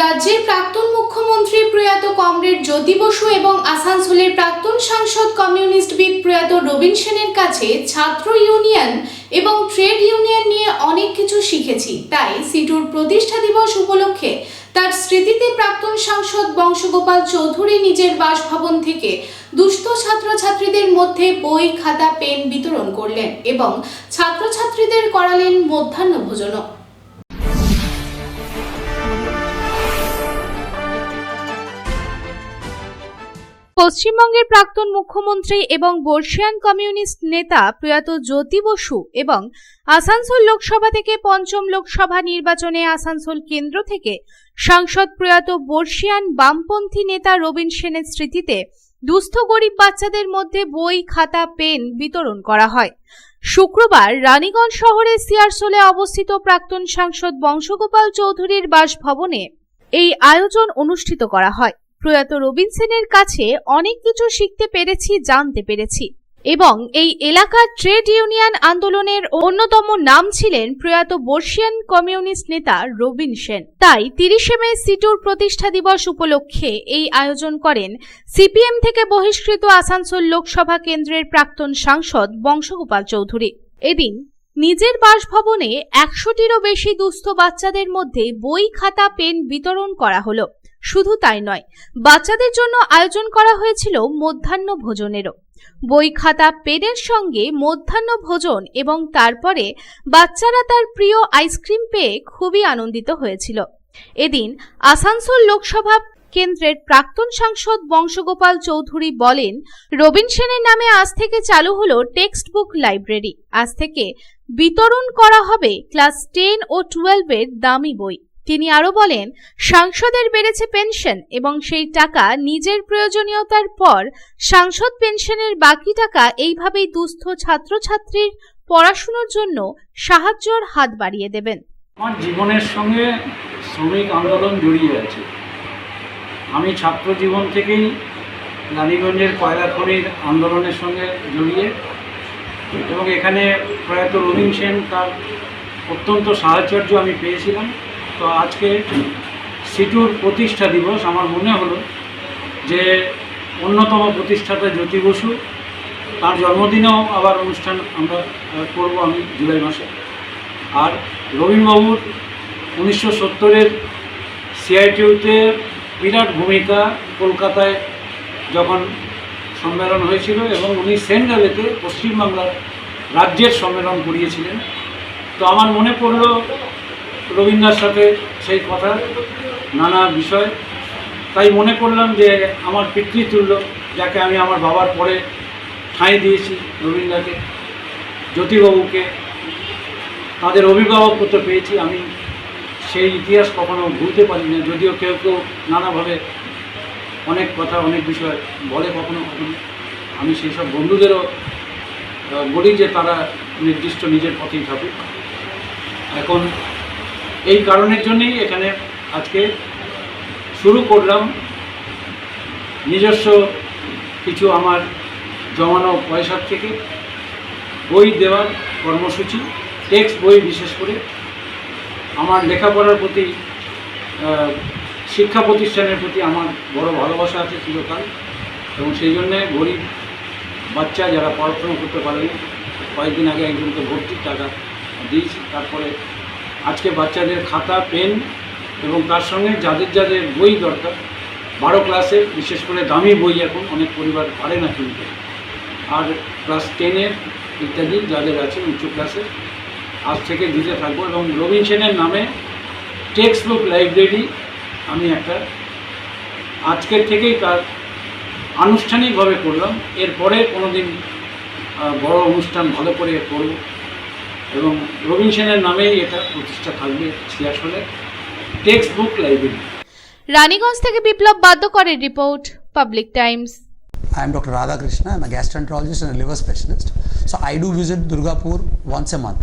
রাজ্যের প্রাক্তন মুখ্যমন্ত্রী প্রয়াত কমরেড জ্যোতি বসু এবং আসানসোলের প্রাক্তন সাংসদ কমিউনিস্ট বিদ প্রয়াত রবীন সেনের কাছে ছাত্র ইউনিয়ন এবং ট্রেড ইউনিয়ন নিয়ে অনেক কিছু শিখেছি। তাই সিটুর প্রতিষ্ঠা দিবস উপলক্ষে তার স্মৃতিতে প্রাক্তন সাংসদ বংশগোপাল চৌধুরী নিজের বাসভবন থেকে দুস্থ ছাত্রছাত্রীদের মধ্যে বই, খাতা, পেন বিতরণ করলেন এবং ছাত্রছাত্রীদের করালেন মধ্যাহ্ন ভোজনও। পশ্চিমবঙ্গের প্রাক্তন মুখ্যমন্ত্রী এবং বর্ষিয়ান কমিউনিস্ট নেতা প্রয়াত জ্যোতি বসু এবং আসানসোল লোকসভা থেকে পঞ্চম লোকসভা নির্বাচনে আসানসোল কেন্দ্র থেকে সাংসদ প্রয়াত বর্ষিয়ান বামপন্থী নেতা রবীন সেনের স্মৃতিতে দুস্থ গরিব বাচ্চাদের মধ্যে বই, খাতা, পেন বিতরণ করা হয়। শুক্রবার রানীগঞ্জ শহরের সিয়ারসোলে অবস্থিত প্রাক্তন সাংসদ বংশগোপাল চৌধুরীর বাসভবনে এই আয়োজন অনুষ্ঠিত করা হয়। প্রয়াত রবীন সেনের কাছে অনেক কিছু শিখতে পেরেছি, জানতে পেরেছি। এবং এই এলাকার ট্রেড ইউনিয়ন আন্দোলনের অন্যতম নাম ছিলেন প্রয়াত বর্ষিয়ান কমিউনিস্ট নেতা রবীন সেন। তাই তিরিশে মে সিটুর প্রতিষ্ঠা দিবস উপলক্ষে এই আয়োজন করেন সিপিএম থেকে বহিষ্কৃত আসানসোল লোকসভা কেন্দ্রের প্রাক্তন সাংসদ বংশগোপাল চৌধুরী। এদিন নিজের বাসভবনে একশোটিরও বেশি দুস্থ বাচ্চাদের মধ্যে বই, খাতা, পেন বিতরণ করা হলো। শুধু তাই নয়, বাচ্চাদের জন্য আয়োজন করা হয়েছিল মধ্যাহ্ন ভোজনেরও। বই, খাতা, পেনের সঙ্গে মধ্যাহ্ন ভোজন এবং তারপরে বাচ্চারা তার প্রিয় আইসক্রিম পেয়ে খুবই আনন্দিত হয়েছিল। এদিন আসানসোল লোকসভা কেন্দ্রের প্রাক্তন সাংসদ বংশগোপাল চৌধুরী বলেন, রবীন সেনের নামে আজ থেকে চালু হলো টেক্সট বুক লাইব্রেরি। আজ থেকে বিতরণ করা হবে ক্লাস টেন ও টুয়েলভের দামি বই। তিনি আরও বলেন, সাংসদের বেড়েছে পেনশন এবং সেই টাকা নিজের প্রয়োজনীয়তার পর সাংসদ পেনশনের বাকি টাকা এইভাবেই দুস্থ ছাত্রছাত্রীর পড়াশুনোর জন্য সাহায্যর হাত বাড়িয়ে দেবেন। আমার জীবনের সঙ্গে শ্রমিক আন্দোলন জড়িয়ে আছে। আমি ছাত্র জীবন থেকেই কয়লা খনির আন্দোলনের সঙ্গে জড়িয়ে এবং এখানে প্রয়াত রবীন সেন তার অত্যন্ত সাহচর্য আমি পেয়েছিলাম। তো আজকে সিটুর প্রতিষ্ঠা দিবস, আমার মনে হলো যে অন্যতম প্রতিষ্ঠাতা জ্যোতি বসু, তার জন্মদিনেও আবার অনুষ্ঠান আমরা করব আমি জুলাই মাসে। আর রবীন্দ্রবাবুর উনিশশো সত্তরের সিআইটিউতে বিরাট ভূমিকা কলকাতায় যখন সম্মেলন হয়েছিল এবং উনি সেন্ট্রালেতে পশ্চিমবাংলার রাজ্যের সম্মেলন করিয়েছিলেন। তো আমার মনে পড়ল রবীন্দ্রার সাথে সেই কথা, নানা বিষয়। তাই মনে করলাম যে আমার পিতৃতুল্য, যাকে আমি আমার বাবার পরে ঠাঁই দিয়েছি রবীন্দ্রকে জ্যোতিবাবুকে। তাদের অভিভাবকত্ব পেয়েছি আমি। সেই ইতিহাস কখনো ভুলতে পারি না যদিও কেউ কেউ নানাভাবে অনেক কথা, অনেক বিষয় বলে কখনো কখনো। আমি সেই সব বন্ধুদেরও বলি যে তারা নির্দিষ্ট নিজের পথেই থাকুক। এখন এই কারণের জন্যই এখানে আজকে শুরু করলাম। নিজস্ব কিছু আমার জমানো পয়সার থেকে বই দেওয়ার কর্মসূচি, টেক্সট বই বিশেষ করে। আমার লেখাপড়ার প্রতি শিক্ষা প্রতিষ্ঠানের প্রতি আমার বড় ভালোবাসা আছে চিরকাল। এবং সেই জন্যে গরিব বাচ্চা যারা পড়াশোনা করতে পারেনি কয়েকদিন আগে একজনকে ভর্তির টাকা দিয়েছি। তারপরে আজকে বাচ্চাদের খাতা, পেন এবং তার সঙ্গে যাদের যাদের বই দরকার, বারো ক্লাসে, বিশেষ করে দামি বই এখন অনেক পরিবার পারে না কিনতে। আর ক্লাস টেনের ইত্যাদি যাদের আছে, উচ্চ ক্লাসে আজ থেকে দিতে থাকব এবং রবীন সেনের নামে টেক্সট বুক লাইব্রেরি আমি একটা আজকের থেকেই তার আনুষ্ঠানিকভাবে করলাম এরপরে কোনো দিন বড় অনুষ্ঠান ভালো করে করব এবং রবীন সেনের নামেই এটা প্রতিষ্ঠা থাকবে সিয়াসলে টেক্সট বুক লাইব্রেরি রানীগঞ্জ থেকে বিপ্লব বাধ্য করে report public times I am Dr. Radha Krishna. I'm a gastroenterologist and a liver specialist. So I do visit Durgapur once a month.